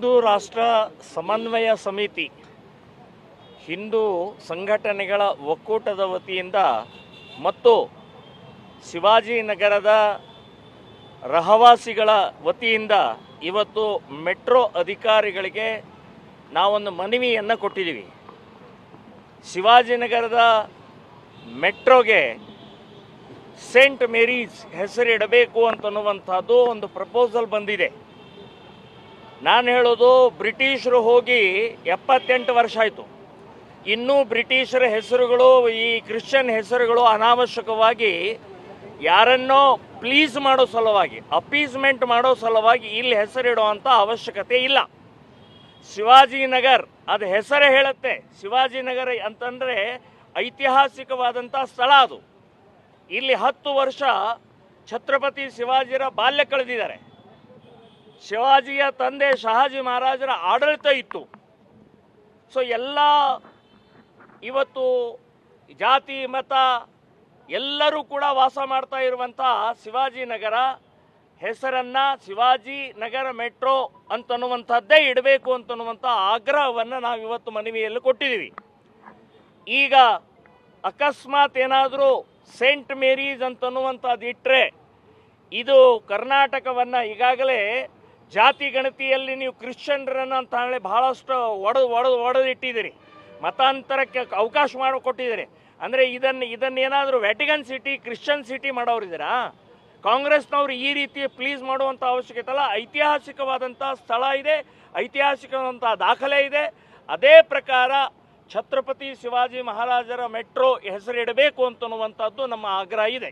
ಹಿಂದೂ ರಾಷ್ಟ್ರ ಸಮನ್ವಯ ಸಮಿತಿ ಹಿಂದೂ ಸಂಘಟನೆಗಳ ಒಕ್ಕೂಟದ ವತಿಯಿಂದ ಮತ್ತು ಶಿವಾಜಿನಗರದ ರಹವಾಸಿಗಳ ವತಿಯಿಂದ ಇವತ್ತು ಮೆಟ್ರೋ ಅಧಿಕಾರಿಗಳಿಗೆ ನಾವೊಂದು ಮನವಿಯನ್ನು ಕೊಟ್ಟಿದ್ದೀವಿ. ಶಿವಾಜಿನಗರದ ಮೆಟ್ರೋಗೆ ಸೇಂಟ್ ಮೇರೀಸ್ ಹೆಸರಿಡಬೇಕು ಅಂತನ್ನುವಂಥದ್ದು ಒಂದು ಪ್ರಪೋಸಲ್ ಬಂದಿದೆ. ನಾನು ಹೇಳೋದು ಬ್ರಿಟಿಷರು ಹೋಗಿ ಎಪ್ಪತ್ತೆಂಟು ವರ್ಷ ಆಯಿತು. ಇನ್ನೂ ಬ್ರಿಟಿಷರ ಹೆಸರುಗಳು, ಈ ಕ್ರಿಶ್ಚಿಯನ್ ಹೆಸರುಗಳು ಅನಾವಶ್ಯಕವಾಗಿ ಯಾರನ್ನೋ ಪ್ಲೀಸ್ ಮಾಡೋ ಸಲುವಾಗಿ ಅಪೀಸ್ಮೆಂಟ್ ಮಾಡೋ ಸಲುವಾಗಿ ಇಲ್ಲಿ ಹೆಸರಿಡುವಂಥ ಅವಶ್ಯಕತೆ ಇಲ್ಲ. ಶಿವಾಜಿನಗರ್, ಅದು ಹೆಸರೇ ಹೇಳುತ್ತೆ. ಶಿವಾಜಿನಗರ ಅಂತಂದರೆ ಐತಿಹಾಸಿಕವಾದಂಥ ಸ್ಥಳ ಅದು. ಇಲ್ಲಿ ಹತ್ತು ವರ್ಷ ಛತ್ರಪತಿ ಶಿವಾಜಿರ ಬಾಲ್ಯ ಕಳೆದಿದ್ದಾರೆ. ಶಿವಾಜಿಯ ತಂದೆ ಶಹಾಜಿ ಮಹಾರಾಜರ ಆಡಳಿತ ಇತ್ತು. ಸೊ ಎಲ್ಲ ಇವತ್ತು ಜಾತಿ, ಮತ ಎಲ್ಲರೂ ಕೂಡ ವಾಸ ಮಾಡ್ತಾ ಇರುವಂಥ ಶಿವಾಜಿನಗರ ಹೆಸರನ್ನ ಶಿವಾಜಿ ನಗರ ಮೆಟ್ರೋ ಅಂತನ್ನುವಂಥದ್ದೇ ಇಡಬೇಕು ಅಂತನ್ನುವಂಥ ಆಗ್ರಹವನ್ನು ನಾವು ಇವತ್ತು ಮನವಿಯಲ್ಲಿ ಕೊಟ್ಟಿದ್ದೀವಿ. ಈಗ ಅಕಸ್ಮಾತ್ ಏನಾದರೂ ಸೇಂಟ್ ಮೇರೀಸ್ ಅಂತನ್ನುವಂಥದ್ದು ಇಟ್ಟರೆ ಇದು ಕರ್ನಾಟಕವನ್ನು ಈಗಾಗಲೇ ಜಾತಿ ಗಣತಿಯಲ್ಲಿ ನೀವು ಕ್ರಿಶ್ಚಿಯನ್ರನ್ನು ಅಂತ ಹೇಳಿ ಬಹಳಷ್ಟು ಒಡೆದು ಒಡೆದು ಒಡೆದಿಟ್ಟಿದ್ದೀರಿ. ಮತಾಂತರಕ್ಕೆ ಅವಕಾಶ ಮಾಡಿಕೊಟ್ಟಿದ್ದೀರಿ. ಅಂದರೆ ಇದನ್ನು ಇದನ್ನೇನಾದರೂ ವ್ಯಾಟಿಗನ್ ಸಿಟಿ ಕ್ರಿಶ್ಚಿಯನ್ ಸಿಟಿ ಮಾಡೋರಿದ್ದೀರಾ? ಕಾಂಗ್ರೆಸ್ನವರು ಈ ರೀತಿ ಪ್ಲೀಸ್ ಮಾಡುವಂಥ ಅವಶ್ಯಕತೆ ಅಲ್ಲ ಐತಿಹಾಸಿಕವಾದಂಥ ಸ್ಥಳ ಇದೆ, ಐತಿಹಾಸಿಕವಾದಂಥ ದಾಖಲೆ ಇದೆ. ಅದೇ ಪ್ರಕಾರ ಛತ್ರಪತಿ ಶಿವಾಜಿ ಮಹಾರಾಜರ ಮೆಟ್ರೋ ಹೆಸರಿಡಬೇಕು ಅಂತನ್ನುವಂಥದ್ದು ನಮ್ಮ ಆಗ್ರಹ ಇದೆ.